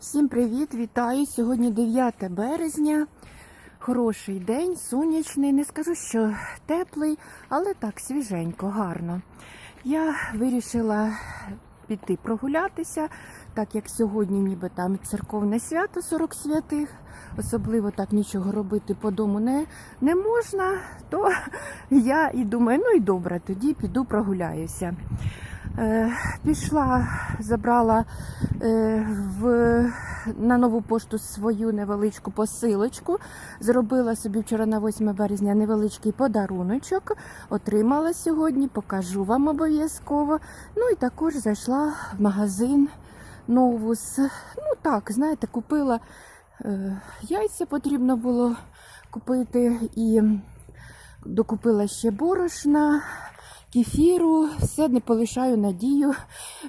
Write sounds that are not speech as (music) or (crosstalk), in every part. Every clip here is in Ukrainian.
Всім привіт, вітаю! Сьогодні 9 березня. Хороший день, сонячний. Не скажу, що теплий, але так свіженько, гарно. Я вирішила піти прогулятися, так як сьогодні ніби там церковне свято 40 святих. Особливо так нічого робити по дому не, не можна, то (laughs) я і думаю, ну і добре, тоді піду прогуляюся. Е, пішла, забрала е, в, на нову пошту свою невеличку посилочку. Зробила собі вчора на 8 березня невеличкий подаруночок. Отримала сьогодні, покажу вам обов'язково. Ну і також зайшла в магазин Новус. Ну так, знаєте, купила е, яйця потрібно було купити і докупила ще борошна кефіру, все не полишаю надію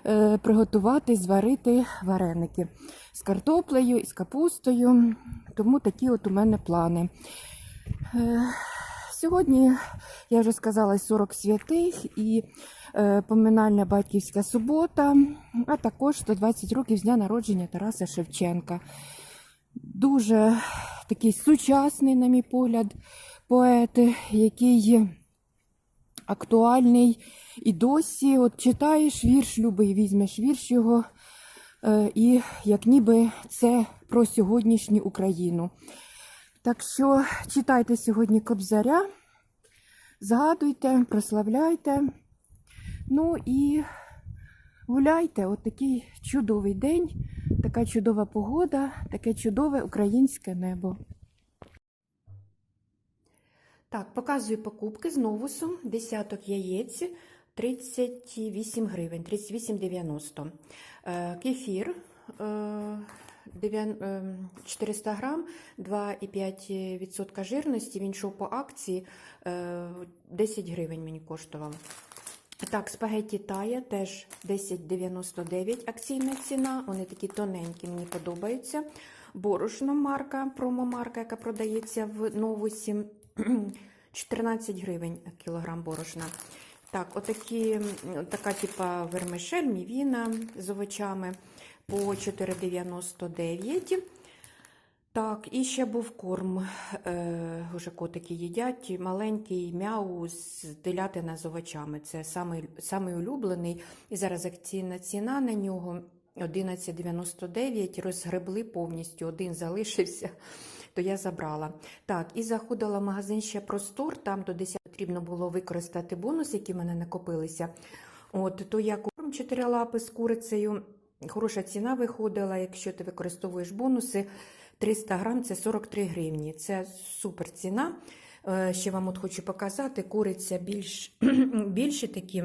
е, приготувати, зварити вареники з картоплею і з капустою. Тому такі от у мене плани. Е, сьогодні, я вже сказала, 40 святих і е, поминальна батьківська субота, а також 120 років з дня народження Тараса Шевченка. Дуже такий сучасний, на мій погляд, поет, який актуальний і досі. От читаєш вірш, любий, візьмеш вірш його, е, і як ніби це про сьогоднішню Україну. Так що читайте сьогодні Кобзаря, згадуйте, прославляйте. Ну і гуляйте, от такий чудовий день, така чудова погода, таке чудове українське небо. Так, показую покупки з новусу. Десяток яєць 38 гривень, 38,90. Е, Кефір е, дев'ян- е, 400 грам, 2,5% жирності. Він йшов по акції, е, 10 гривень мені коштував. Так, спагетті тая теж 10,99 акційна ціна. Вони такі тоненькі, мені подобаються. Борошно марка, промомарка, яка продається в новусі. (clears throat) 14 гривень кілограм борошна. Так, отакі, така типа вермишель, мівіна з овочами по 4,99. Так, і ще був корм. Е, уже котики їдять. Маленький мяу з телятина з овочами. Це самий, самий улюблений. І зараз акційна ціна на нього 11,99. Розгребли повністю. Один залишився, то я забрала. Так, і заходила в магазин ще простор. Там до 10 потрібно було використати бонус, які в мене накопилися. От, то я корм 4 лапи з курицею. Хороша ціна виходила, якщо ти використовуєш бонуси. 300 грам це 43 гривні. Це супер ціна. Е, Ще вам от хочу показати, куриця більш, (clears throat) більше такі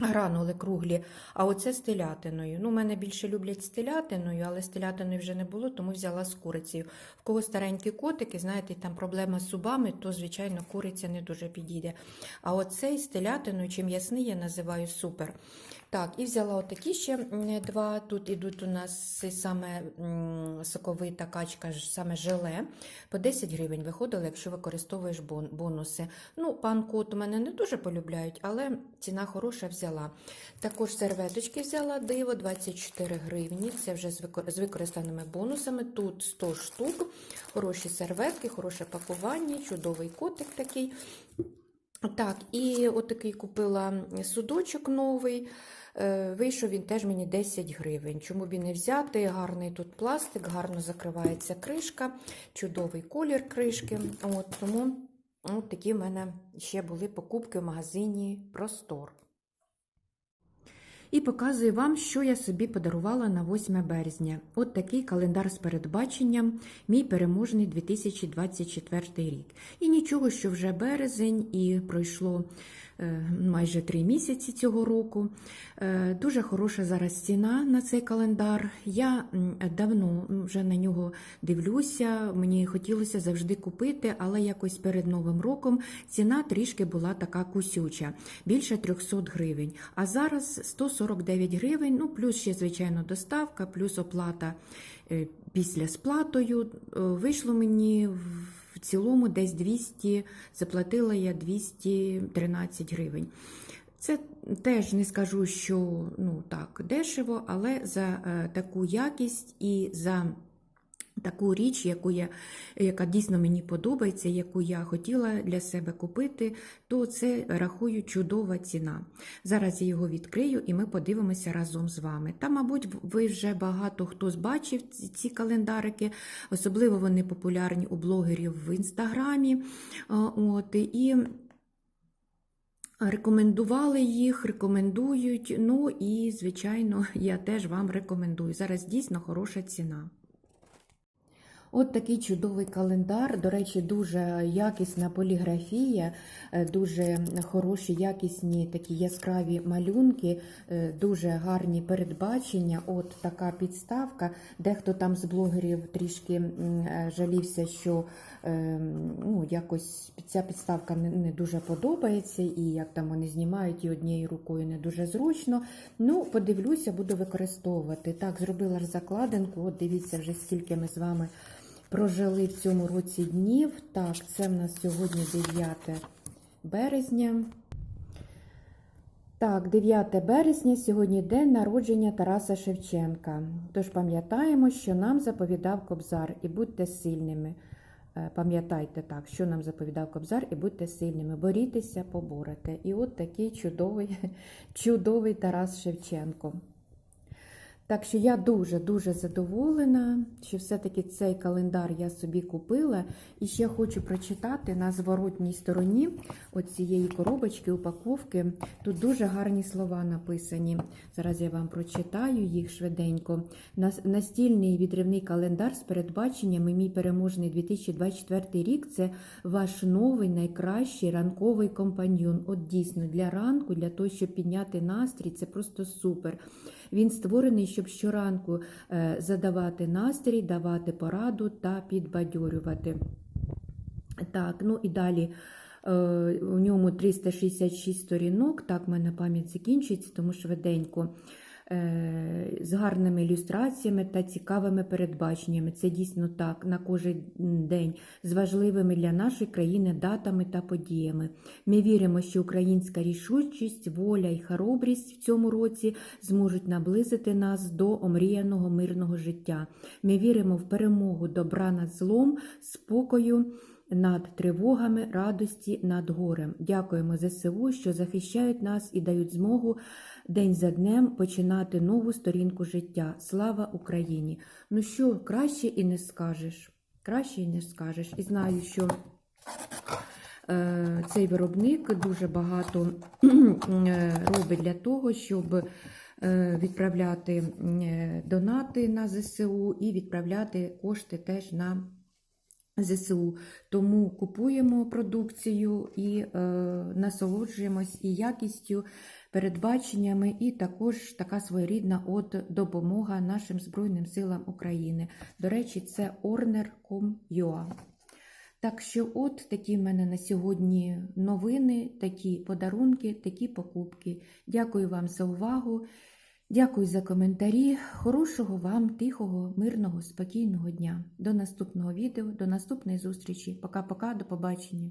гранули круглі, а оце з телятиною. Ну, мене більше люблять з телятиною, але з телятиною вже не було, тому взяла з курицею. В кого старенькі котики, знаєте, там проблема з зубами, то, звичайно, куриця не дуже підійде. А оцей з телятиною чи м'ясний я називаю супер. Так, і взяла отакі ще два. Тут ідуть у нас саме соковита качка, саме желе. По 10 гривень виходило, якщо використовуєш бонуси. Ну, пан кот у мене не дуже полюбляють, але ціна хороша взяла. Також серветочки взяла диво 24 гривні. Це вже з використаними бонусами. Тут 100 штук. Хороші серветки, хороше пакування, чудовий котик такий. Так, і отакий купила судочок новий. Е, Вийшов він теж мені 10 гривень. Чому б і не взяти? Гарний тут пластик, гарно закривається кришка, чудовий колір кришки. От, тому от такі в мене ще були покупки в магазині Простор. І показую вам, що я собі подарувала на 8 березня. От такий календар з передбаченням, мій переможний 2024 рік. І нічого, що вже березень і пройшло майже три місяці цього року. Е, Дуже хороша зараз ціна на цей календар. Я давно вже на нього дивлюся. Мені хотілося завжди купити, але якось перед Новим роком ціна трішки була така кусюча, більше 300 гривень. А зараз 149 гривень, ну плюс ще, звичайно, доставка, плюс оплата е, після сплатою. Е, Вийшло мені в цілому десь 200, заплатила я 213 гривень. Це теж не скажу, що ну так дешево, але за е, таку якість і за таку річ, яку я, яка дійсно мені подобається, яку я хотіла для себе купити, то це рахую чудова ціна. Зараз я його відкрию і ми подивимося разом з вами. Та, мабуть, ви вже багато хто бачив ці- календарики, особливо вони популярні у блогерів в інстаграмі. От, і Рекомендували їх, рекомендують. Ну і, звичайно, я теж вам рекомендую. Зараз дійсно хороша ціна. От такий чудовий календар. До речі, дуже якісна поліграфія, е, дуже хороші, якісні такі яскраві малюнки, е, дуже гарні передбачення. От така підставка. Дехто там з блогерів трішки е, жалівся, що ну, якось ця підставка не дуже подобається, і як там вони знімають і однією рукою не дуже зручно. Ну, подивлюся, буду використовувати. Так, зробила ж закладинку. От дивіться, вже скільки ми з вами прожили в цьому році днів. Так, це в нас сьогодні 9 березня. Так, 9 березня сьогодні день народження Тараса Шевченка. Тож пам'ятаємо, що нам заповідав Кобзар, і будьте сильними. Е, Пам'ятайте так, що нам заповідав Кобзар, і будьте сильними. Борітеся, поборете. І от такий чудовий, (laughs) чудовий Тарас Шевченко. Так що я дуже-дуже задоволена, що все-таки цей календар я собі купила. І ще хочу прочитати на зворотній стороні цієї коробочки, упаковки. Тут дуже гарні слова написані. Зараз я вам прочитаю їх швиденько. Нас- Настільний відривний календар з передбаченнями Мій переможний 2024 рік це ваш новий найкращий ранковий компаньйон. От дійсно для ранку, для того, щоб підняти настрій, це просто супер. Він створений, щоб щоранку е, задавати настрій, давати пораду та підбадьорювати. Так, ну і далі. е, У ньому 366 сторінок, так, в мене пам'ять закінчується, тому швиденько. Е, З гарними ілюстраціями та цікавими передбаченнями. Це дійсно так на кожен день з важливими для нашої країни датами та подіями. Ми віримо, що українська рішучість, воля і хоробрість в цьому році зможуть наблизити нас до омріяного мирного життя. Ми віримо в перемогу добра над злом, спокою над тривогами, радості над горем. Дякуємо ЗСУ, що захищають нас і дають змогу день за днем починати нову сторінку життя. Слава Україні! Ну що, краще і не скажеш. Краще і не скажеш. І знаю, що е, цей виробник дуже багато (clears throat) е, робить для того, щоб е, відправляти донати на ЗСУ і відправляти кошти теж на ЗСУ. Тому купуємо продукцію і е, насолоджуємось і якістю, передбаченнями, і також така своєрідна от допомога нашим Збройним силам України. До речі, це orner.com.ua. Так що, от такі в мене на сьогодні новини, такі подарунки, такі покупки. Дякую вам за увагу. Дякую за коментарі. Хорошого вам, тихого, мирного, спокійного дня. До наступного відео, до наступної зустрічі. Пока-пока, до побачення.